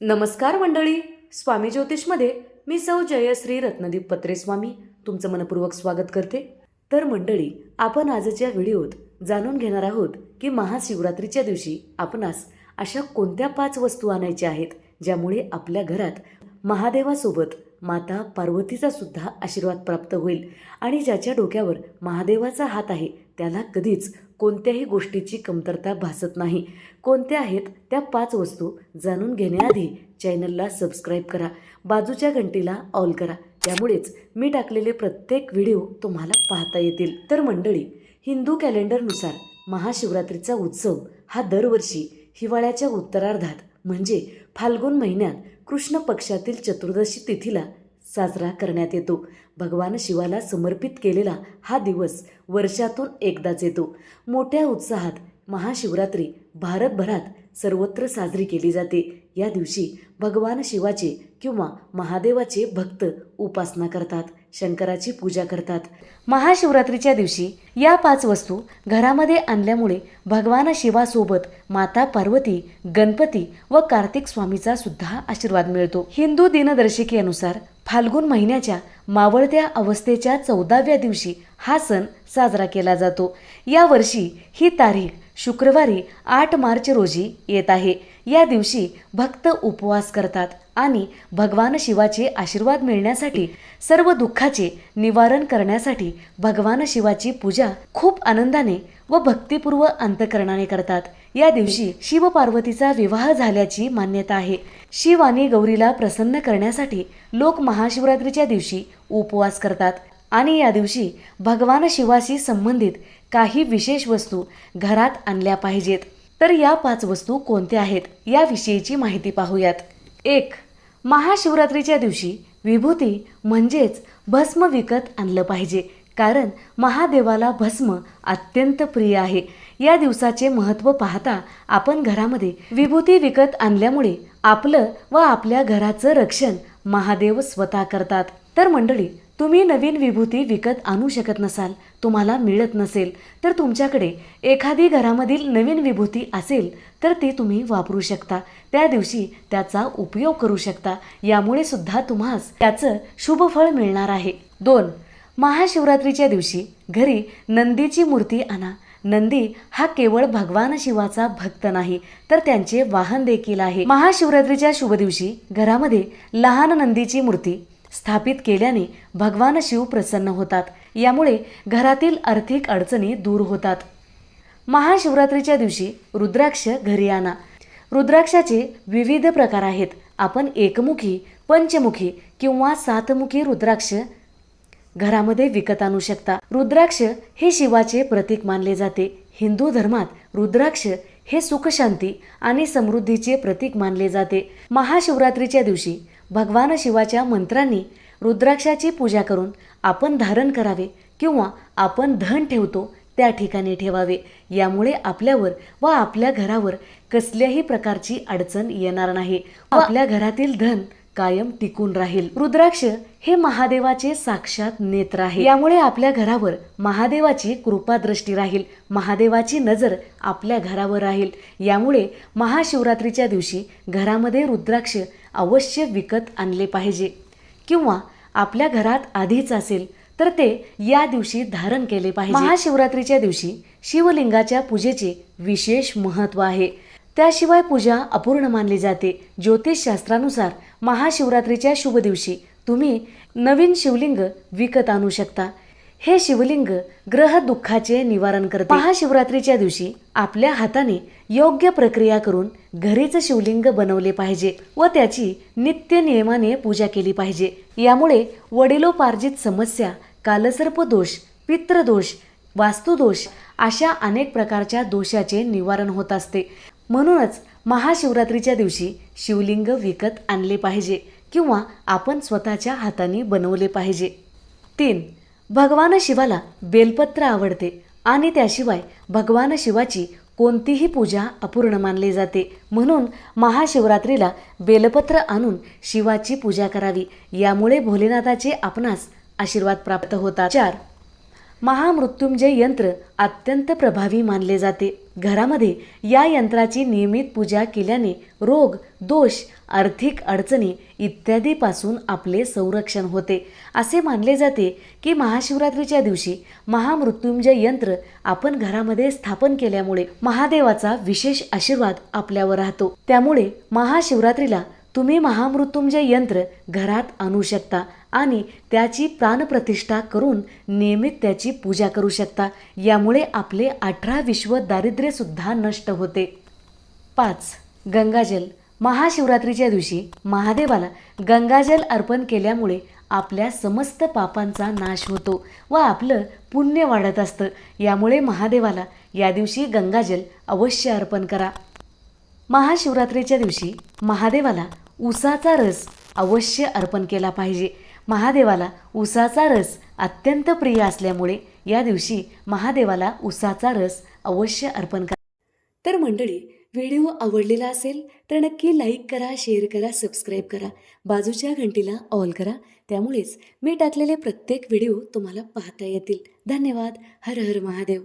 नमस्कार मंडळी स्वामी ज्योतिषमध्ये मी सौ जयश्री रत्नदीप पत्रे स्वामी तुमचं मनपूर्वक स्वागत करते. तर मंडळी आपण आजच्या व्हिडिओत जाणून घेणार आहोत की महाशिवरात्रीच्या दिवशी आपणास अशा कोणत्या पाच वस्तू आणायच्या आहेत ज्यामुळे आपल्या घरात महादेवासोबत माता पार्वतीचा सुद्धा आशीर्वाद प्राप्त होईल. आणि ज्याच्या डोक्यावर महादेवाचा हात आहे त्याला कधीच कोणत्याही गोष्टीची कमतरता भासत नाही. कोणत्या आहेत त्या पाच वस्तू जाणून घेण्याआधी चॅनलला सबस्क्राईब करा बाजूच्या घंटीला ऑल करा. त्यामुळेच मी टाकलेले प्रत्येक व्हिडिओ तुम्हाला पाहता येतील. तर मंडळी हिंदू कॅलेंडरनुसार महाशिवरात्रीचा उत्सव हा दरवर्षी हिवाळ्याच्या उत्तरार्धात म्हणजे फाल्गुन महिन्यात कृष्ण पक्षातील चतुर्दशी तिथीला साजरा करण्यात येतो. भगवान शिवाला समर्पित केलेला हा दिवस वर्षातून एकदाच येतो. मोठ्या उत्साहात महाशिवरात्री भारतभरात सर्वत्र साजरी केली जाते. या दिवशी भगवान शिवाचे किंवा महादेवाचे भक्त उपासना करतात. शंकराची पूजा करतात. महाशिवरात्रीच्या दिवशी या पाच वस्तू घरामध्ये आणल्यामुळे भगवान शिवासोबत माता पार्वती गणपती व कार्तिक स्वामीचा सुद्धा आशीर्वाद मिळतो. हिंदू दिनदर्शिकेनुसार फाल्गुन महिन्याच्या मावळत्या अवस्थेच्या चौदाव्या दिवशी हा सण साजरा केला जातो. या वर्षी ही तारीख शुक्रवारी आठ मार्च रोजी येत आहे. या दिवशी भक्त उपवास करतात. आणि भगवान शिवाचे आशीर्वाद मिळण्यासाठी सर्व दुःखाचे निवारण करण्यासाठी भगवान शिवाची पूजा खूप आनंदाने व भक्तिपूर्व अंतकरणाने करतात. या दिवशी शिव पार्वतीचा विवाह झाल्याची मान्यता आहे. शिव आणि गौरीला प्रसन्न करण्यासाठी लोक महाशिवरात्रीच्या दिवशी उपवास करतात आणि या दिवशी भगवान शिवाशी संबंधित काही विशेष वस्तू घरात आणल्या पाहिजेत. तर या पाच वस्तू कोणत्या आहेत याविषयीची माहिती पाहूयात. एक महाशिवरात्रीच्या दिवशी विभूती म्हणजेच भस्म विकत आणलं पाहिजे. कारण महादेवाला भस्म अत्यंत प्रिय आहे. या दिवसाचे महत्त्व पाहता आपण घरामध्ये विभूती विकत आणल्यामुळे आपलं व आपल्या घराचं रक्षण महादेव स्वतः करतात. तर मंडळी तुम्ही नवीन विभूती विकत आणू शकत नसाल तुम्हाला मिळत नसेल तर तुमच्याकडे एखादी घरामधील नवीन विभूती असेल तर ती तुम्ही वापरू शकता. त्या दिवशी त्याचा उपयोग करू शकता. यामुळे सुद्धा तुम्हास त्याचं शुभफळ मिळणार आहे. दोन महाशिवरात्रीच्या दिवशी घरी नंदीची मूर्ती आणा. नंदी हा केवळ भगवान शिवाचा भक्त नाही तर त्यांचे वाहन देखील आहे. महाशिवरात्रीच्या शुभ दिवशी घरामध्ये लहान नंदीची मूर्ती स्थापित केल्याने भगवान शिव प्रसन्न होतात. यामुळे घरातील आर्थिक अडचणी दूर होतात. महाशिवरात्रीच्या दिवशी रुद्राक्ष घरी आणा. रुद्राक्षाचे विविध प्रकार आहेत. आपण एकमुखी पंचमुखी किंवा सातमुखी रुद्राक्ष घरामध्ये विकत आणू शकता. रुद्राक्ष हे शिवाचे प्रतीक मानले जाते. हिंदू धर्मात रुद्राक्ष हे सुखशांती आणि समृद्धीचे प्रतीक मानले जाते. महाशिवरात्रीच्या दिवशी भगवान शिवाच्या मंत्रांनी रुद्राक्षाची पूजा करून आपण धारण करावे किंवा आपण धन ठेवतो त्या ठिकाणी ठेवावे. यामुळे आपल्यावर व आपल्या घरावर कसल्याही प्रकारची अडचण येणार नाही. आपल्या घरातील धन कायम टिकून राहील. रुद्राक्ष हे महादेवाचे साक्षात नेत्र आहे. यामुळे आपल्या घरावर महादेवाची कृपा दृष्टी राहील. महादेवाची नजर आपल्या घरावर राहील. यामुळे महाशिवरात्रीच्या दिवशी घरामध्ये रुद्राक्ष अवश्य विकत आणले पाहिजे. किंवा आपल्या घरात आधीच असेल तर ते या दिवशी धारण केले पाहिजे. महाशिवरात्रीच्या दिवशी शिवलिंगाच्या पूजेचे विशेष महत्त्व आहे. त्याशिवाय पूजा अपूर्ण मानली जाते. ज्योतिषशास्त्रानुसार महाशिवरात्रीच्या शुभ दिवशी तुम्ही नवीन शिवलिंग विकत आणू शकता. हे शिवलिंग ग्रह दुःखाचे निवारण करते. महाशिवरात्रीच्या दिवशी आपल्या हाताने योग्य प्रक्रिया करून घरीच शिवलिंग बनवले पाहिजे व त्याची नित्य नियमाने पूजा केली पाहिजे. यामुळे वडिलोपार्जित समस्या कालसर्प दोष पित्रदोष वास्तुदोष अशा अनेक प्रकारच्या दोषाचे निवारण होत असते. म्हणूनच महाशिवरात्रीच्या दिवशी शिवलिंग विकत आणले पाहिजे किंवा आपण स्वतःच्या हाताने बनवले पाहिजे. तीन भगवान शिवाला बेलपत्र आवडते आणि त्याशिवाय भगवान शिवाची कोणतीही पूजा अपूर्ण मानली जाते. म्हणून महाशिवरात्रीला बेलपत्र आणून शिवाची पूजा करावी. यामुळे भोलेनाथाचे आपणास आशीर्वाद प्राप्त होतात. चार महामृत्युंजय यंत्र अत्यंत प्रभावी मानले जाते. घरामध्ये या यंत्राची नियमित पूजा केल्याने रोग दोष आर्थिक अडचणी इत्यादीपासून आपले संरक्षण होते. असे मानले जाते की महाशिवरात्रीच्या दिवशी महामृत्युंजय यंत्र आपण घरामध्ये स्थापन केल्यामुळे महादेवाचा विशेष आशीर्वाद आपल्यावर राहतो. त्यामुळे महाशिवरात्रीला तुम्ही महामृत्युंजय यंत्र घरात आणू शकता. आणि त्याची प्राणप्रतिष्ठा करून नियमित त्याची पूजा करू शकता. यामुळे आपले अठरा विश्व दारिद्र्यसुद्धा नष्ट होते. पाच गंगाजल. महाशिवरात्रीच्या दिवशी महादेवाला गंगाजल अर्पण केल्यामुळे आपल्या समस्त पापांचा नाश होतो व आपलं पुण्य वाढत असतं. यामुळे महादेवाला या दिवशी गंगाजल अवश्य अर्पण करा. महाशिवरात्रीच्या दिवशी महादेवाला उसाचा रस अवश्य अर्पण केला पाहिजे. महादेवाला उसाचा रस अत्यंत प्रिय असल्यामुळे या दिवशी महादेवाला उसाचा रस अवश्य अर्पण करा. तर मंडळी व्हिडिओ आवडलेला असेल तर नक्की लाईक करा शेअर करा सबस्क्राईब करा. बाजूच्या घंटीला ऑल करा. त्यामुळेच मी टाकलेले प्रत्येक व्हिडिओ तुम्हाला पाहता येतील. धन्यवाद. हर हर महादेव.